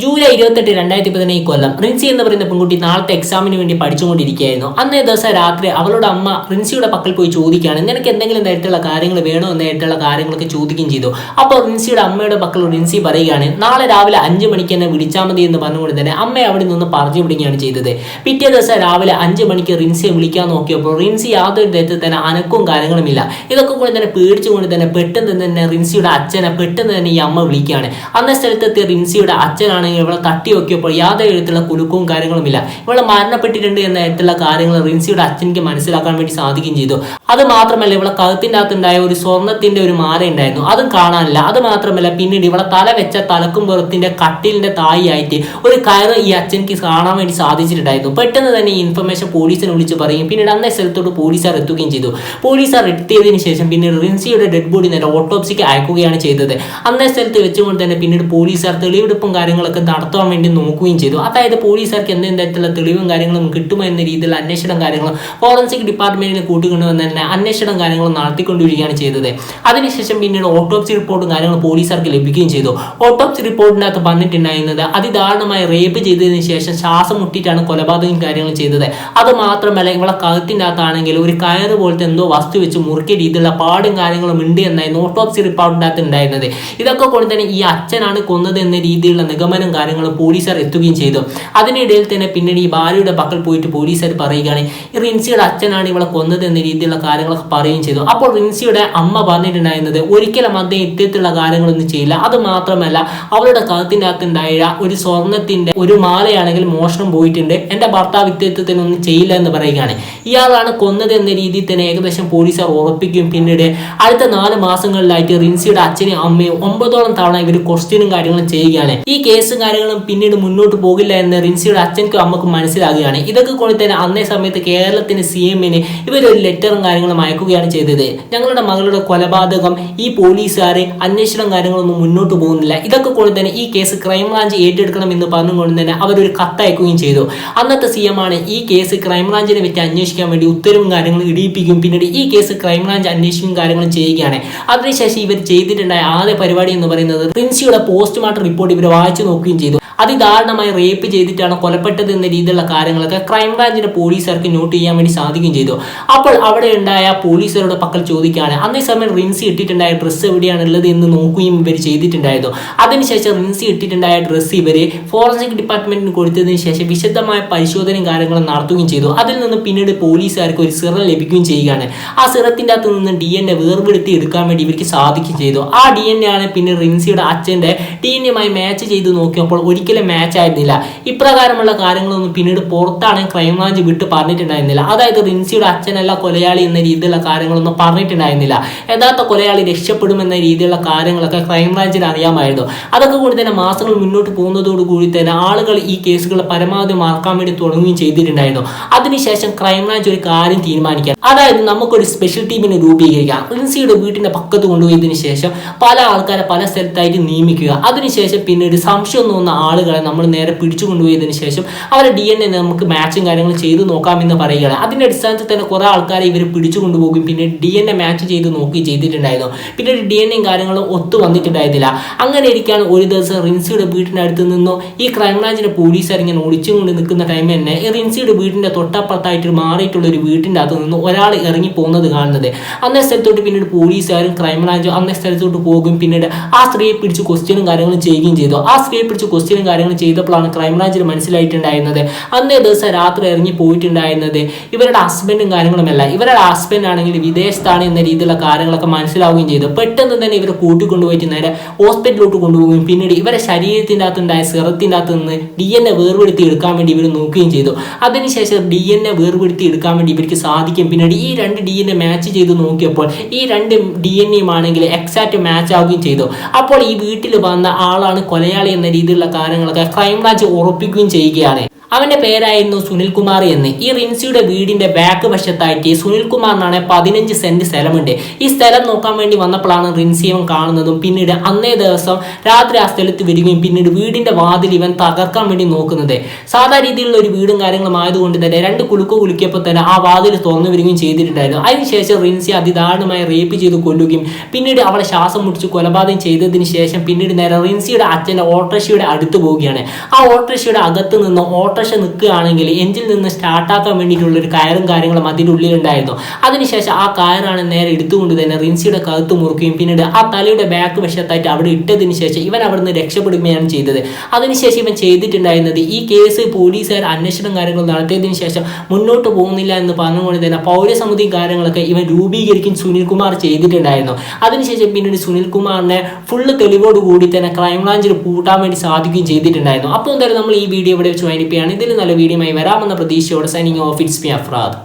July ഇരുപത്തെട്ട് രണ്ടായിരത്തി ഈ കൊല്ലം. റിൻസി എന്ന് പറയുന്ന പെൺകുട്ടി നാളത്തെ എക്സാമിന് വേണ്ടി പഠിച്ചുകൊണ്ടിരിക്കുകയായിരുന്നു. അന്നേ ദിവസം രാത്രി അവളുടെ അമ്മ റിൻസിയുടെ പക്കൽ പോയി ചോദിക്കുകയാണ് നിനക്ക് എന്തെങ്കിലും തരത്തിലുള്ള കാര്യങ്ങൾ വേണോ? തരത്തിലുള്ള കാര്യങ്ങളൊക്കെ ചോദിക്കുകയും ചെയ്തു. അപ്പോൾ റിൻസിയുടെ അമ്മയുടെ പക്കൽ റിൻസി പറയുകയാണ് നാളെ രാവിലെ അഞ്ച് മണിക്ക് എന്നെ വിളിച്ചാൽ മതി എന്ന് പറഞ്ഞുകൊണ്ട് തന്നെ അമ്മ അവിടെ നിന്ന് പറഞ്ഞു വിടുകയാണ് ചെയ്തത്. പിറ്റേ ദിവസം രാവിലെ അഞ്ച് മണിക്ക് റിൻസിയെ വിളിക്കാൻ നോക്കിയപ്പോൾ റിൻസി യാതൊരു തരത്തിൽ തന്നെ അനക്കവും കാര്യങ്ങളുമില്ല ഇതൊക്കെ കൂടെ തന്നെ പേടിച്ചുകൊണ്ട് തന്നെ പെട്ടെന്ന് തന്നെ റിൻസിയുടെ അച്ഛനെ പെട്ടെന്ന് തന്നെ ഈ അമ്മ വിളിക്കുകയാണ്. അന്ന സ്ഥലത്തെത്തിയ റിൻസിയുടെ അച്ഛനാണെങ്കിൽ ഇവളെ തട്ടി നോക്കിയപ്പോൾ യാതൊരു വിധത്തിലുള്ള കുലുക്കവും കാര്യങ്ങളുമില്ല ഇവളെ മരണപ്പെട്ടിട്ടുണ്ട് എന്ന തരത്തിലുള്ള കാര്യങ്ങൾ റിൻസിയുടെ അച്ഛനിക്ക് മനസ്സിലാക്കാൻ വേണ്ടി സാധിക്കുകയും ചെയ്തു. അത് മാത്രമല്ല ഇവളെ കഴുത്തിന്റെ അകത്തുണ്ടായ ഒരു സ്വർണത്തിന്റെ ഒരു മാല ഉണ്ടായിരുന്നു. അതും കാണാനില്ല. അത് മാത്രമല്ല പിന്നീട് ഇവളെ തല വെച്ച തലക്കും പുറത്തിന്റെ കട്ടിലിന്റെ തായിയായിട്ട് ഒരു കയറ് ഈ അച്ഛനിക്ക് കാണാൻ വേണ്ടി സാധിച്ചിട്ടുണ്ടായിരുന്നു. പെട്ടെന്ന് തന്നെ ഈ ഇൻഫർമേഷൻ പോലീസിനെ വിളിച്ച് പറയും. പിന്നീട് അന്നേ സ്ഥലത്തോട്ട് പോലീസുകാർ എത്തുകയും ചെയ്തു. പോലീസുകാർ എത്തിയതിനു ശേഷം പിന്നീട് റിൻസിയുടെ ഡെഡ് ബോഡി നേരെ ഓട്ടോപ്സിക്ക് അയക്കുകയാണ് ചെയ്തത്. അന്നേ സ്ഥലത്ത് വെച്ചുകൊണ്ട് തന്നെ പിന്നീട് പോലീസുകാർ തെളിവെടുപ്പും കാര്യങ്ങളൊക്കെ നടത്താൻ വേണ്ടി നോക്കുകയും ചെയ്തു. അതായത് പോലീസുകാർക്ക് എന്തെങ്കിലും തരത്തിലുള്ള തെളിവും കാര്യങ്ങളും കിട്ടുമോ എന്ന രീതിയിൽ അന്വേഷണം കാര്യങ്ങളും ഫോറൻസിക് ഡിപ്പാർട്ട്മെന്റിനെ കൂട്ടിക്കൊണ്ടുവന്ന് തന്നെ അന്വേഷണം കാര്യങ്ങളും നടത്തിക്കൊണ്ടിരിക്കുകയാണ് ചെയ്തത്. അതിനുശേഷം പിന്നീട് ഓട്ടോപ്സി റിപ്പോർട്ടും കാര്യങ്ങളും പോലീസുകാർക്ക് ലഭിക്കുകയും ചെയ്തു. ഓട്ടോപ്സി റിപ്പോർട്ടിനകത്ത് വന്നിട്ടുണ്ടായിരുന്നത് അതിദാരുണമായി റേപ്പ് ചെയ്തതിനു ശേഷം ശ്വാസം മുട്ടിയിട്ടാണ് കൊലപാതകം കാര്യങ്ങൾ ചെയ്തത്. അത് മാത്രമല്ല ഇവളെ കഴുത്തിന്റെ അകത്താണെങ്കിൽ ഒരു കയറ് പോലത്തെ എന്തോ വസ്തു വെച്ച് മുറുക്കിയ രീതിയിലുള്ള പാടും കാര്യങ്ങളും ഉണ്ട് എന്നായിരുന്നു ഓട്ടോപ്സി റിപ്പോർട്ടിനകത്ത് ഉണ്ടായിരുന്നത്. ഇതൊക്കെ കൊണ്ട് തന്നെ ഈ അച്ഛനാണ് കൊന്നത് എന്ന രീതിയിലുള്ള നിഗമനം കാര്യങ്ങളും പോലീസുകാർ എത്തുകയും ചെയ്തു. അതിനിടയിൽ തന്നെ പിന്നീട് ഈ ഭാര്യയുടെ പക്കൽ പോയിട്ട് പോലീസുകാർ പറയുകയാണ് ഈ റിൻസിയുടെ അച്ഛനാണ് ഇവളെ കൊന്നത് എന്ന രീതിയിലുള്ള കാര്യങ്ങളൊക്കെ പറയുകയും ചെയ്തു. അപ്പോൾ റിൻസിയുടെ അമ്മ പറഞ്ഞിട്ടുണ്ടായിരുന്നത് ഒരിക്കലും അദ്ദേഹം ഇത്തരത്തിലുള്ള കാര്യങ്ങളൊന്നും ചെയ്യില്ല. അത് മാത്രമല്ല അവളുടെ കഴുത്തിന്റെ അകത്തുണ്ടായ ഒരു സ്വർണത്തിന്റെ ഒരു മാലയാണെങ്കിൽ മോഷണം പോയിട്ടുണ്ട്. എന്റെ ഭർത്താവ് ഇത്തരത്തിനൊന്നും ചെയ്യില്ല എന്ന് പറയുകയാണ്. ഇയാളാണ് കൊന്നത് എന്ന രീതിയിൽ തന്നെ ഏകദേശം പോലീസുകാർ ഉറപ്പിക്കും പിന്നീട് അടുത്ത നാല് മാസങ്ങളിലായിട്ട് റിൻസിയുടെ അച്ഛനെയും അമ്മയും ഒമ്പതോളം തവണ ഇവർ ക്വസ്റ്റ്യനും കാര്യങ്ങളും ചെയ്യുകയാണ്. ഈ കേസും കാര്യങ്ങളും പിന്നീട് മുന്നോട്ട് പോകില്ല എന്ന് റിൻസിയുടെ അച്ഛനും അമ്മക്കും മനസ്സിലാകുകയാണ്. ഇതൊക്കെ കൊണ്ട് തന്നെ അന്നേ സമയത്ത് കേരളത്തിന് സി എമ്മിന് ഇവരൊരു ലെറ്ററും കാര്യങ്ങളും അയക്കുകയാണ് ചെയ്തത്. ഞങ്ങളുടെ മകളുടെ കൊലപാതകം ഈ പോലീസുകാരെ അന്വേഷണം കാര്യങ്ങളൊന്നും മുന്നോട്ട് പോകുന്നില്ല. ഇതൊക്കെ കൊണ്ട് തന്നെ ഈ കേസ് ക്രൈംബ്രാഞ്ച് ഏറ്റെടുക്കണം എന്ന് പറഞ്ഞുകൊണ്ട് തന്നെ അവരൊരു കത്തയക്കുകയും ചെയ്തു. അന്നത്തെ സി എം ആണ് ഈ കേസ് ക്രൈംബ്രാഞ്ചിനെ പറ്റി അന്വേഷിക്കാൻ വേണ്ടി ഉത്തരവും കാര്യങ്ങളും ഇടിയിപ്പിക്കും പിന്നീട് ഈ കേസ് ക്രൈംബ്രാഞ്ച് അന്വേഷിക്കും കാര്യങ്ങളും ചെയ്യുകയാണ്. അതിനുശേഷം ഇവർ ചെയ്തിട്ടുണ്ടായ ആദ്യ പരിപാടി എന്ന് പറയുന്നത് റിൻസിയുടെ പോസ്റ്റ്മോർട്ടം റിപ്പോർട്ട് ഇവർ വായിച്ചു നോക്കുകയും ചെയ്തു അതിദാരുണമായി റേപ്പ് ചെയ്തിട്ടാണ് കൊലപ്പെട്ടത് എന്ന രീതിയിലുള്ള കാര്യങ്ങളൊക്കെ ക്രൈംബ്രാഞ്ചിന്റെ പോലീസുകാർക്ക് നോട്ട് ചെയ്യാൻ വേണ്ടി സാധിക്കുകയും ചെയ്തു. അപ്പോൾ അവിടെ ഉണ്ടായ പോലീസുകാരുടെ പക്കൽ ചോദിക്കുകയാണ് അന്നേ സമയം റിൻസി ഇട്ടിട്ടുണ്ടായ ഡ്രസ്സ് എവിടെയാണ് ഉള്ളത് എന്ന് നോക്കുകയും ഇവർ ചെയ്തിട്ടുണ്ടായിരുന്നു. അതിനുശേഷം റിൻസി ഇട്ടിട്ടുണ്ടായ ഡ്രസ്സ് ഇവർ ഫോറൻസിക് ഡിപ്പാർട്ട്മെന്റിന് കൊടുത്തതിന് ശേഷം വിശദമായ പരിശോധനയും കാര്യങ്ങളും നടത്തുകയും ചെയ്തു. അതിൽ നിന്ന് പിന്നീട് പോലീസുകാർക്ക് ഒരു സിറ ലഭിക്കുകയും ചെയ്യുകയാണ്. ആ സിറത്തിന്റെ അകത്ത് നിന്ന് ഡി എൻ എ വേർപെടുത്തി എടുക്കാൻ വേണ്ടി ഇവർക്ക് സാധിക്കുകയും ചെയ്തു. ആ ഡി എൻ എ ആണ് പിന്നെ റിൻസിയുടെ അച്ഛന്റെ ഡി എൻ എമായി മാച്ച് ചെയ്ത് നോക്കിയപ്പോൾ ഒരിക്കലും മാച്ച് ആയിരുന്നില്ല. ഇപ്രകാരമുള്ള കാര്യങ്ങളൊന്നും പിന്നീട് പുറത്താണ് ക്രൈംബ്രാഞ്ച് വിട്ട് പറഞ്ഞിട്ടുണ്ടായിരുന്നില്ല. അതായത് റിൻസിയുടെ അച്ഛനല്ല കൊലയാളി എന്ന രീതിയിലുള്ള കാര്യങ്ങളൊന്നും പറഞ്ഞിട്ടുണ്ടായിരുന്നില്ല. യഥാർത്ഥ കൊലയാളി രക്ഷപ്പെടുമെന്ന രീതിയിലുള്ള കാര്യങ്ങളൊക്കെ ക്രൈംബ്രാഞ്ചിന് അറിയാമായിരുന്നു. അതൊക്കെ കൂടി തന്നെ മാസങ്ങൾ മുന്നോട്ട് പോകുന്നതോട് കൂടി തന്നെ ആളുകൾ ഈ കേസുകൾ പരമാവധി മറക്കാൻ വേണ്ടി തുടങ്ങുകയും ചെയ്തിട്ടുണ്ടായിരുന്നു. അതിനുശേഷം ക്രൈംബ്രാഞ്ച് ഒരു കാര്യം തീരുമാനിക്കാം അതായത് നമുക്കൊരു സ്പെഷ്യൽ ടീമിനെ രൂപീകരിക്കാം. റിൻസിയുടെ വീട്ടിന്റെ പക്കത്ത് കൊണ്ടുപോയതിനു ശേഷം പല ആൾക്കാരെ പല സ്ഥലത്തായിട്ട് നിയമിക്കുക. അതിനുശേഷം പിന്നീട് സംശയം തോന്നുന്ന ആളുകളെ നമ്മൾ നേരെ പിടിച്ചു കൊണ്ടുപോയതിനു ശേഷം അവരുടെ ഡി എൻ എ നമുക്ക് മാച്ചും കാര്യങ്ങളും ചെയ്ത് നോക്കാമെന്ന് പറയുകയാണ്. അതിന്റെ അടിസ്ഥാനത്തിൽ തന്നെ കുറേ ആൾക്കാരെ ഇവർ പിടിച്ചു കൊണ്ടുപോകും. പിന്നെ ഡി എൻ എ മാച്ച് ചെയ്ത് നോക്കി ചെയ്തിട്ടുണ്ടായിരുന്നു. പിന്നെ ഡി എൻ എയും കാര്യങ്ങളും ഒത്തു വന്നിട്ടുണ്ടായിരുന്നില്ല. അങ്ങനെ ഇരിക്കുകയാണ് ഒരു ദിവസം റിൻസിയുടെ വീടിന്റെ അടുത്ത് നിന്നോ ഈ ക്രൈംബ്രാഞ്ചിന്റെ പോലീസുകാർ ഇങ്ങനെ ഒളിച്ചും കൊണ്ട് നിൽക്കുന്ന ടൈം തന്നെ റിൻസിയുടെ വീടിന്റെ തൊട്ടപ്പുറത്തായിട്ട് മാറിയിട്ടുള്ള ഒരു വീട്ടിന്റെ അകത്ത് നിന്ന് ഒരാൾ ഇറങ്ങി പോകുന്നത് കാണുന്നത്. അന്നേ സ്ഥലത്തോട്ട് പിന്നീട് പോലീസുകാരും ക്രൈംബ്രാഞ്ചും അന്നേ സ്ഥലത്തോട്ട് പോകും. പിന്നീട് ആ സ്ത്രീയെ പിടിച്ച് ക്വസ്റ്റ്യനും കാര്യങ്ങളും ചെയ്യുകയും ചെയ്തു. ആ സ്ത്രീയെ പിടിച്ച് ക്വസ്റ്റ്യനും കാര്യങ്ങളും ചെയ്തപ്പോഴാണ് ക്രൈംബ്രാഞ്ചിന് മനസ്സിലായിട്ടുണ്ടായിരുന്നത്. അന്നേ ദിവസം രാത്രി ഇറങ്ങി പോയിട്ടുണ്ടായിരുന്നത്. ഇവരുടെ ഹസ്ബൻഡും കാര്യങ്ങളുമല്ല ഇവരുടെ ഹസ്ബൻഡ് ആണെങ്കിൽ വിദേശത്താണ് എന്ന രീതിയിലുള്ള കാര്യങ്ങളൊക്കെ മനസ്സിലാവുകയും ചെയ്തു. പെട്ടെന്ന് തന്നെ ഇവരെ കൂട്ടിക്കൊണ്ടുപോയിട്ട് നേരെ ഹോസ്പിറ്റലിലോട്ട് കൊണ്ടുപോകുകയും പിന്നീട് ഇവരെ ശരീരത്തിന്റെ അകത്തുണ്ടായ സിറത്തിന്റെ അകത്ത് നിന്ന് ഡി എൻ എ വേർപെടുത്തി എടുക്കാൻ വേണ്ടി ഇവർ നോക്കുകയും ചെയ്തു. അതിനുശേഷം ഡി എൻ എ വേർപെടുത്തി എടുക്കാൻ വേണ്ടി ഇവർക്ക് സാധിക്കും. പിന്നീട് ഈ രണ്ട് ഡി എൻ എ മാച്ച് ചെയ്ത് നോക്കിയപ്പോൾ ഈ രണ്ട് ഡി എൻ എയും ആണെങ്കിൽ എക്സാക്ട് മാച്ച് ആവുകയും ചെയ്തു. അപ്പോൾ ഈ വീട്ടിൽ വന്ന ആളാണ് കൊലയാളി എന്ന രീതിയിലുള്ള കാര്യങ്ങളൊക്കെ ക്രൈംബ്രാഞ്ച് ഉറപ്പിക്കുകയും ചെയ്യുകയാണ്. അവന്റെ പേരായിരുന്നു സുനിൽകുമാർ എന്ന്. ഈ റിൻസിയുടെ വീടിന്റെ ബാക്ക് വശത്തായിട്ട് സുനിൽകുമാറിനാണ് പതിനഞ്ച് സെന്റ് സ്ഥലമുണ്ട്. ഈ സ്ഥലം നോക്കാൻ വേണ്ടി വന്നപ്പോഴാണ് റിൻസി ഇവൻ കാണുന്നതും പിന്നീട് അന്നേ ദിവസം രാത്രി ആ സ്ഥലത്ത് വരികയും പിന്നീട് വീടിന്റെ വാതിൽ ഇവൻ തകർക്കാൻ വേണ്ടി നോക്കുന്നത്. സാധാ രീതിയിലുള്ള ഒരു വീടും കാര്യങ്ങളും ആയതുകൊണ്ട് തന്നെ രണ്ട് കുലുക്ക് കുലുക്കിയപ്പോൾ തന്നെ ആ വാതിൽ തുറന്നു വരികയും ചെയ്തിട്ടുണ്ടായിരുന്നു. അതിനുശേഷം റിൻസി അതിദാരുണമായി റേപ്പ് ചെയ്ത് കൊല്ലുകയും പിന്നീട് അവളെ ശ്വാസം മുടിച്ച് കൊലപാതകം ചെയ്തതിന് ശേഷം പിന്നീട് നേരെ റിൻസിയുടെ അച്ഛന്റെ ഓട്ടോറിക്ഷയുടെ അടുത്ത് പോവുകയാണ്. ആ ഓട്ടോറിക്ഷയുടെ അകത്ത് നിന്ന് ഓട്ടോറിക്ഷ നിൽക്കുകയാണെങ്കിൽ എഞ്ചിൽ നിന്ന് സ്റ്റാർട്ടാക്കാൻ വേണ്ടിയിട്ടുള്ള ഒരു കയറും കാര്യങ്ങളും അതിന്റെ ഉള്ളിലുണ്ടായിരുന്നു. അതിനുശേഷം ആ കയറാണ് നേരെ എടുത്തുകൊണ്ട് തന്നെ റിൻസിയുടെ കഴുത്ത് മുറുക്കുകയും പിന്നീട് ആ തലയുടെ ബാക്ക് വശത്തായിട്ട് അവിടെ ഇട്ടതിന് ശേഷം ഇവൻ അവിടുന്ന് രക്ഷപ്പെടുകയാണ് ചെയ്തത്. അതിനുശേഷം ഇവൻ ചെയ്തിട്ടുണ്ടായിരുന്നത് ഈ കേസ് പോലീസുകാർ അന്വേഷണം കാര്യങ്ങൾ നടത്തിയതിനു ശേഷം മുന്നോട്ട് പോകുന്നില്ല എന്ന് പറഞ്ഞുകൊണ്ട് തന്നെ പൗരസമിതി കാര്യങ്ങളൊക്കെ ഇവൻ രൂപീകരിക്കും സുനിൽകുമാർ ചെയ്തിട്ടുണ്ടായിരുന്നു. അതിനുശേഷം പിന്നീട് സുനിൽകുമാറിനെ ഫുള്ള് തെളിവോട് കൂടി തന്നെ ക്രൈംബ്രാഞ്ചിൽ പൂട്ടാൻ വേണ്ടി സാധിക്കുകയും ചെയ്തിട്ടുണ്ടായിരുന്നു. അപ്പോൾ എന്തായാലും നമ്മൾ ഈ വീഡിയോ ഇവിടെ വെച്ച് വൈൻഡിപ്പിയാണ് ഇതിൽ നല്ല വീഡിയോയുമായി വരാമെന്ന പ്രതീക്ഷയോടെ signing off it's me Afrad